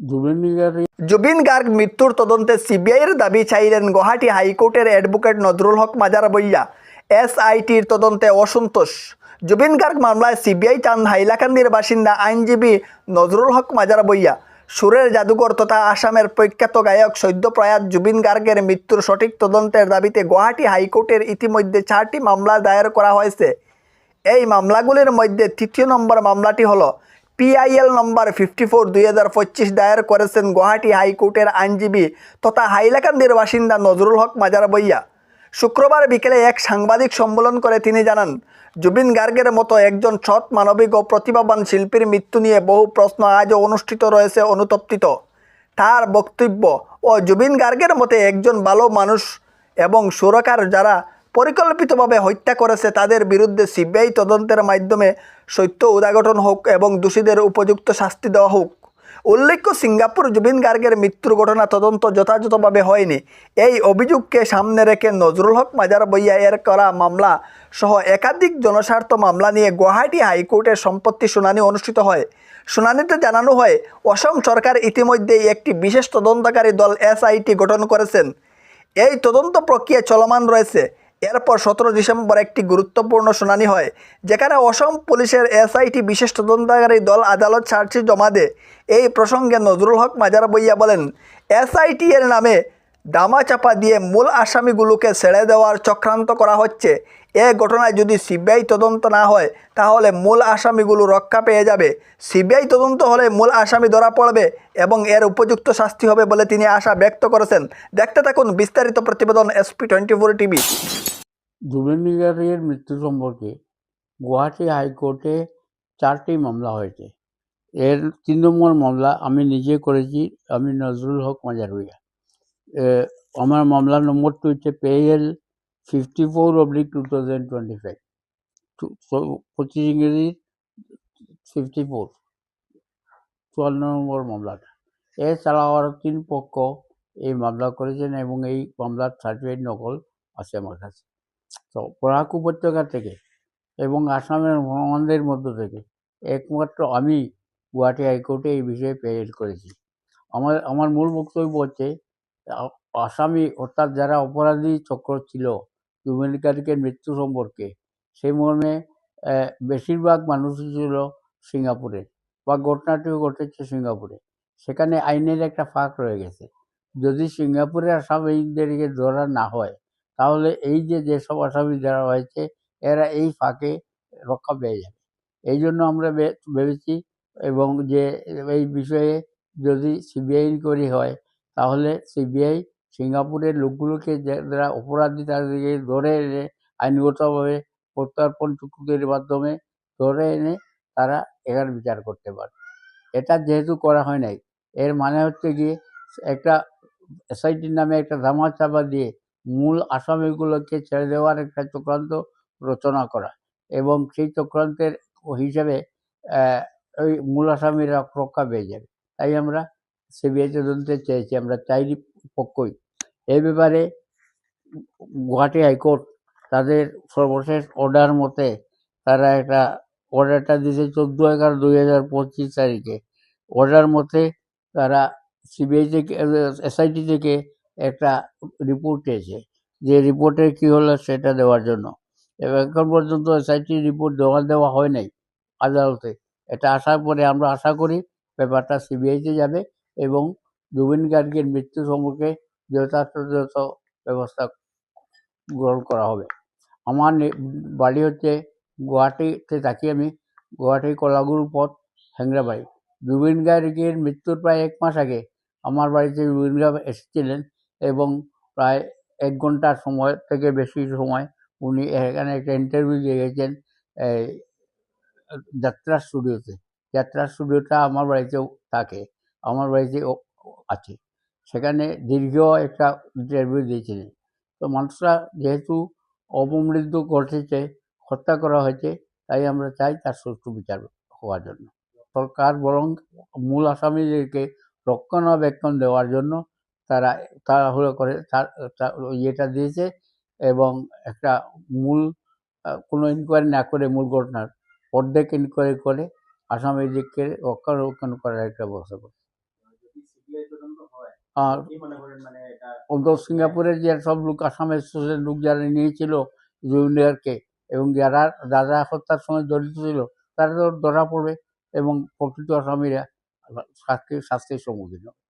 জুবিন গার্গ। মৃত্যুর তদন্তে সিবিআইয়ের দাবি চাইলেন গুয়াহাটি হাইকোর্টের অ্যাডভোকেট নজরুল হক মাজার বইয়া এসআইটির তদন্তে অসন্তোষ। জুবিন গার্গ মামলায় সিবিআই চান হাইলাকান্দির বাসিন্দা আইনজীবী নজরুল হক মাজার বইয়া সুরের জাদুঘর তথা আসামের প্রখ্যাত গায়ক সদ্যপ্রয়াত জুবিন গার্গের মৃত্যুর সঠিক তদন্তের দাবিতে গুয়াহাটি হাইকোর্টের ইতিমধ্যে চারটি মামলা দায়ের করা হয়েছে। এই মামলাগুলির মধ্যে তৃতীয় নম্বর মামলাটি হল পিআইএল নম্বর ফিফটি ফোর দুই হাজার পঁচিশ দায়ের করেছেন গুয়াহাটি হাইকোর্টের আইনজীবী তথা হাইলাকান্দির বাসিন্দা নজরুল হক মাজার বইয়া শুক্রবার বিকেলে এক সাংবাদিক সম্মেলন করে তিনি জানান, জুবিন গার্গের মতো একজন সৎ মানবিক ও প্রতিভাবান শিল্পীর মৃত্যু নিয়ে বহু প্রশ্ন আজও অনুষ্ঠিত রয়েছে অনুতপ্তিত। তার বক্তব্য, ও জুবিন গার্গের মতে একজন ভালো মানুষ এবং সুরকার যারা পরিকল্পিতভাবে হত্যা করেছে তাদের বিরুদ্ধে সিবিআই তদন্তের মাধ্যমে সত্য উদাঘটন হোক এবং দোষীদের উপযুক্ত শাস্তি দেওয়া হোক। উল্লেখ্য, সিঙ্গাপুর জুবিন গার্গের মৃত্যুর ঘটনা তদন্ত যথাযথভাবে হয়নি। এই অভিযোগকে সামনে রেখে নজরুল হক মাজার বইয়া এর করা মামলা সহ একাধিক জনস্বার্থ মামলা নিয়ে গুয়াহাটি হাইকোর্টের সম্পত্তি শুনানি অনুষ্ঠিত হয়। শুনানিতে জানানো হয়, অসম সরকার ইতিমধ্যেই একটি বিশেষ তদন্তকারী দল এসআইটি গঠন করেছেন। এই তদন্ত প্রক্রিয়া চলমান রয়েছে। এরপর সতেরো ডিসেম্বর একটি গুরুত্বপূর্ণ শুনানি হয়, যেখানে অসম পুলিশের এসআইটি বিশেষ তদন্তকারী দল আদালত চার্জশিট জমা দেয়। এই প্রসঙ্গে নজরুল হক মাজার বইয়া বলেন, এসআইটি এর নামে দামাচাপা দিয়ে মূল আসামিগুলোকে ছেড়ে দেওয়ার চক্রান্ত করা হচ্ছে। এ ঘটনায় যদি সিবিআই তদন্ত না হয়, তাহলে মূল আসামিগুলো রক্ষা পেয়ে যাবে। সিবিআই তদন্ত হলে মূল আসামি ধরা পড়বে এবং এর উপযুক্ত শাস্তি হবে বলে তিনি আশা ব্যক্ত করেছেন। দেখতে থাকুন বিস্তারিত প্রতিবেদন SP twenty four TV. Zubeen মৃত্যু সম্পর্কে গুয়াহাটি হাইকোর্টে চারটি মামলা হয়েছে। এর তিন নম্বর মামলা আমি নিজে করেছি, আমি নজরুল হক মাজারুইয়া। আমার মামলা নম্বরটি হচ্ছে PL fifty four oblique two thousand twenty five. পঁচিশ ইংরেজি ফিফটি ফোর, চুয়ান্ন নম্বর মামলাটা। এছাড়াও আরও তিন পক্ষ এই মামলা করেছেন এবং এই মামলার সার্টিফিকেট নকল আছে আমার কাছে। তো, বরাক উপত্যকা থেকে এবং আসামের মহানদের মধ্য থেকে একমাত্র আমি গুয়াহাটি হাইকোর্টে এই বিষয়ে পেরেড করেছি। আমার আমার মূল বক্তব্য হচ্ছে আসামি অর্থাৎ যারা অপরাধী চক্র ছিল জুবিন মৃত্যু সম্পর্কে। সেই মর্মে বেশিরভাগ মানুষই ছিল সিঙ্গাপুরে বা ঘটনাটিও ঘটেছে সিঙ্গাপুরে। সেখানে আইনের একটা ফাঁক রয়ে গেছে। যদি সিঙ্গাপুরে আসামিদেরকে ধরা না হয়, তাহলে এই যে, যেসব আসামি যারা হয়েছে, এরা এই ফাঁকে রক্ষা পেয়ে যাবে। এই জন্য আমরা ভেবেছি এবং যে, এই বিষয়ে যদি সিবিআই ইনকোয়ারি হয় তাহলে সিবিআই সিঙ্গাপুরের লোকগুলোকে যারা অপরাধী তাদেরকে ধরে এনে আইনগতভাবে প্রত্যর্পণ চুক্তির মাধ্যমে ধরে এনে তারা এখানে বিচার করতে পারে। এটা যেহেতু করা হয় নাই, এর মানে হচ্ছে গিয়ে একটা এসআইটির নামে একটা ধামা চাপা দিয়ে মূল আসামিগুলোকে ছেড়ে দেওয়ার একটা চক্রান্ত রচনা করা এবং সেই চক্রান্তের হিসাবে ওই মূল আসামিরা রক্ষা পেয়ে যাবে। তাই আমরা সিবিআই তদন্তে চেয়েছি, আমরা চাইনি পক্ষই এই ব্যাপারে গুয়াহাটি হাইকোর্ট তাদের সর্বশেষ অর্ডার মতে তারা একটা অর্ডারটা দিয়েছে চোদ্দ এগারো দুই হাজার পঁচিশ তারিখে। অর্ডার মতে তারা সিবিআই থেকে এসআইটি থেকে একটা রিপোর্ট চেয়েছে, যে রিপোর্টের কি হলো সেটা দেওয়ার জন্য। এবং এখন পর্যন্ত এসআইটি রিপোর্ট দেওয়া দেওয়া হয় নাই আদালতে। এটা আসার পরে আমরা আশা করি ব্যাপারটা সিবিআইতে যাবে। এবং জুবিন গার্গের মৃত্যু সম্পর্কে যথাযথ ব্যবস্থা গ্রহণ করা হবে। আমার বাড়ি হচ্ছে গুয়াহাটিতে থাকি আমি। গুয়াহাটি কলাগুরু পথ হ্যাংরাবাড়ি জুবিন গার্গের মৃত্যুর প্রায় এক মাস আগে আমার বাড়িতে জুবিন গার্গ এসেছিলেন এবং প্রায় এক ঘণ্টার সময় থেকে বেশি সময় উনি এখানে একটা ইন্টারভিউ দিয়ে গেছেন, এই যাত্রা স্টুডিওতে যাত্রা স্টুডিওটা আমার বাড়িতেও থাকে। আমার বাড়িতে আছে। সেখানে দীর্ঘ একটা ইন্টারভিউ দিয়েছিলেন। তো মানুষরা যেহেতু অপমৃত্যু ঘটেছে, হত্যা করা হয়েছে, তাই আমরা চাই তার সুষ্ঠু বিচার হওয়ার জন্য। সরকার বরং মূল আসামিদেরকে রক্ষণাবেক্ষণ দেওয়ার জন্য তারা তাড়াহুড়ো করে তার ইয়েটা দিয়েছে এবং একটা মূল কোনো ইনকোয়ারি না করে মূল ঘটনার অর্ধেক ইনকোয়ারি করে আসামিদেরকে রক্ষণাবেক্ষণ করার একটা ব্যবস্থা করে আর অন্তত সিঙ্গাপুরের যে সব লোক আসামের লোক যারা নিয়েছিল জুনিয়রকে এবং যারা দাদা হত্যার সঙ্গে জড়িত ছিল তারা তো ধরা পড়বে এবং প্রকৃত আসামিরা শাস্তি শাস্তির সম্মুখীন হবে।